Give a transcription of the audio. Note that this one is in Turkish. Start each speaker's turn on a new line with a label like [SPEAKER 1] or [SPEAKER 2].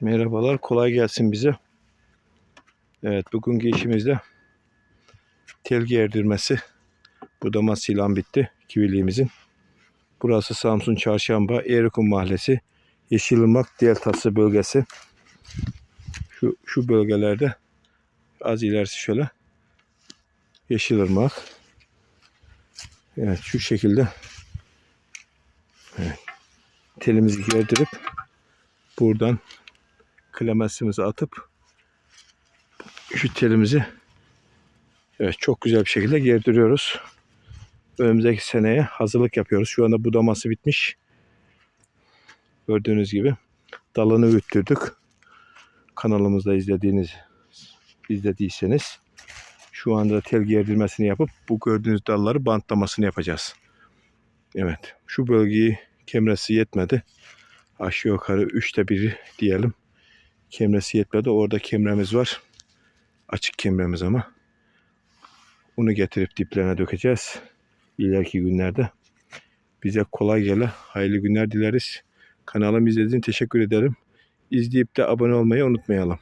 [SPEAKER 1] Merhabalar, kolay gelsin bize. Evet, bugünkü işimizde tel gerdirmesi budamasıyla bitti kiviliğimizin. Burası Samsun Çarşamba, Erikum Mahallesi, Yeşilırmak Deltası bölgesi. Şu, şu bölgelerde az ilerisi şöyle Yeşilırmak. Evet, şu şekilde evet, telimizi gerdirip buradan klemensimizi atıp şu evet çok güzel bir şekilde gerdiriyoruz. Önümüzdeki seneye hazırlık yapıyoruz. Şu anda budaması bitmiş. Gördüğünüz gibi dalını üttürdük. Kanalımızda izlediğiniz izlediyseniz şu anda tel gerdirmesini yapıp bu gördüğünüz dalları bantlamasını yapacağız. Evet. Şu bölgeyi kemresi yetmedi. Aşağı yukarı üçte biri diyelim. Kemresi yetmedi. Orada kemremiz var. Açık kemremiz ama. Onu getirip diplerine dökeceğiz. İleriki günlerde. Bize kolay gele. Hayırlı günler dileriz. Kanalımı izlediğiniz için teşekkür ederim. İzleyip de abone olmayı unutmayalım.